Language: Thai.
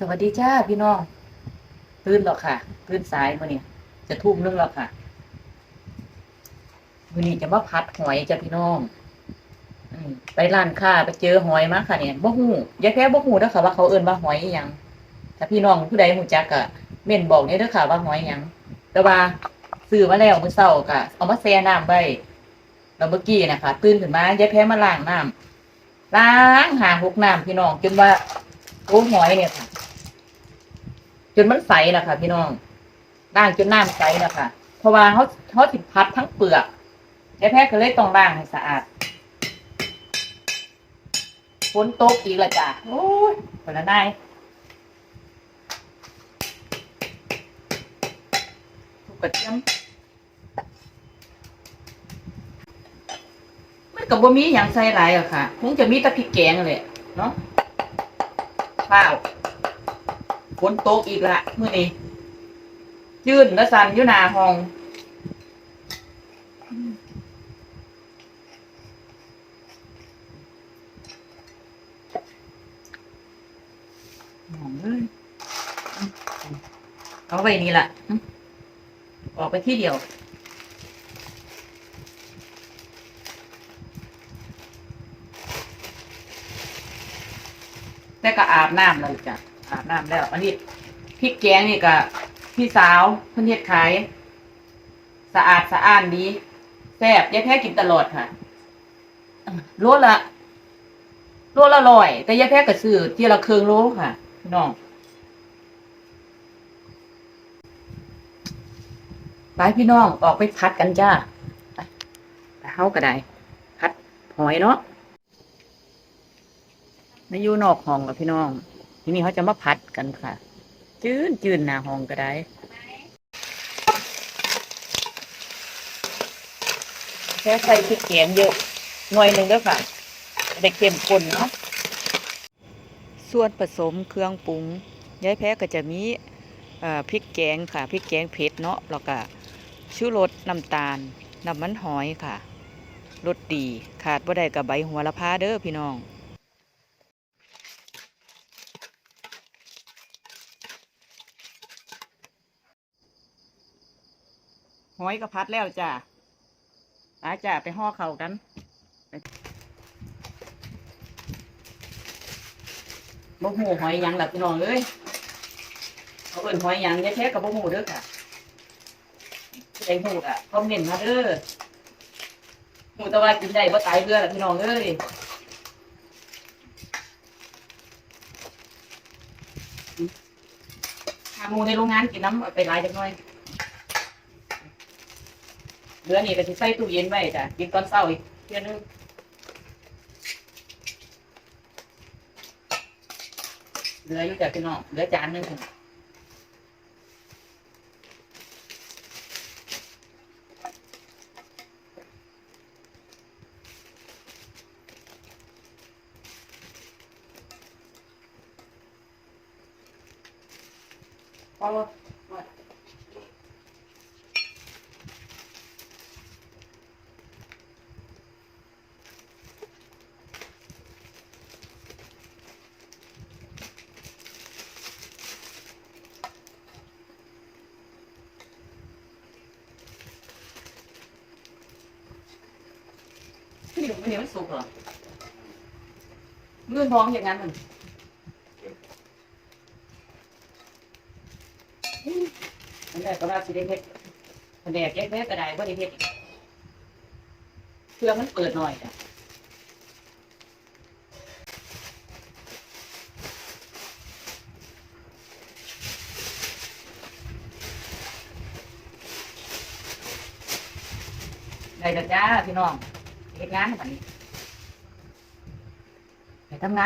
สวัสดีจ้าพี่น้องตื่นแล้วค่ะตื่นสายมื่อนี้จะทุ่มนึงแล้วค่ะมื่อนี้จะมาพัดหอยจ้าพี่น้องอไปร้านค้าไปเจอหอยมาค่ะเนี่ยบ่ฮู้ยายแพ้บ่ฮู้เด้อค่ะว่าเขาเอิ้นว่าหอยอยังถ้าพี่น้องผู้ใดฮู้จักก็เม่นบอกเนี่ยเด้อค่ะว่าหอยอยังแต่ว่าซื้อมาแล้วมื้อเช้าก็เอามาแช่น้ำไว้แล้วเมื่อกี้นะคะตื่นขึ้นมายายแพ้มาล้างน้ำล้างหาหกน้ำพี่น้องจนว่าโอ้หอยเนี่ยค่ะ จนมันใสนะคะพี่น้องล้างจนน้ำใสนะคะเพราะว่าเขาเขาติดพัดทั้งเปลือกยายแพ้ก็เลยต้องล้างให้สะอาดฝนตกอีกละจ้ะโอ้ยคนละนายถูกกระเทียมมันกับบ่มีอย่างใส่หลายอะค่ะ คงจะมีต่พริกแกงเลยเนาะข้าว ฝนตกอีกละมื้อนี้ยืนและสันยู่นาห้องหอมเลยเอาไปนี่แหละออกไปที่เดียวแต่ก็อาบน้ำแล้วจ้ะ อาบน้ำแล้ว อันนี้พริกแกงนี่ก็พี่สาวเพิ่นเฮ็ดขาย สะอาดสะอ้านดีแซ่บยายแพ้กินตลอดค่ะอะโลละโลละร้อย แต่ยายแพ้ก็ซื้อเที่ละครึ่งโลค่ะพี่น้องไปพี่น้องออกไปพัดกันจ้าไปไปเฮาก็ได้พัดหอยเนาะในอยู่นอกห้องกับพี่น้อง ทีนี้เขาจะมาพัดกันค่ะ จืนจืนหน้าห้องก็ได้แค่ใส่พริกแกงเยอะหน่วยหนึ่งด้วยค่ะจะได้เข้มข้นเนาะส่วนผสมเครื่องปรุงยายแพ้ก็จะมีพริกแกงค่ะพริกแกงเผ็ดเนาะแล้วก็ชูรสน้ำตาลน้ำมันหอยค่ะรสดีขาดบ่ได้กับใบหัวละพาเด้อพี่น้อง หอยก็พัดแล้วจ้าอาจ้าไปห่อเข่ากันบ่หูหอยยังล่ะพี่น้องเอ้ยเขาเอิ้นหอยยังแท้ๆกับบ่หูเด้อค่ะผู้ใดหูอะคอมเมนต์มาเด้อหูต่ว่ากินได้บ่ตายเบื่อล่ะพี่น้องเอ้ยหามูในโรงงานกินน้ำไปหลายจักหน่อย เหลือนี่ก็สิใส่ตู้เย็นไว้จ้ะกินตอนเช้าอีกเที่ยนึงเหลืออยู่แต่พี่น้องเหลือจานหนึงพอ บ่พี่หนูไม่เหนียวไม่สุกเหรอเงื่อนท้องอย่างนั้นมันอันแรกก็ว่าสิได้เฮ็ดอันแรกแยกแม่ก็ได้บ่ได้เฮ็ดเครื่องมันเปิดหน่อยจ้ะได้จ้าพี่น้อง เฮ็ดงานให้มันไปทำ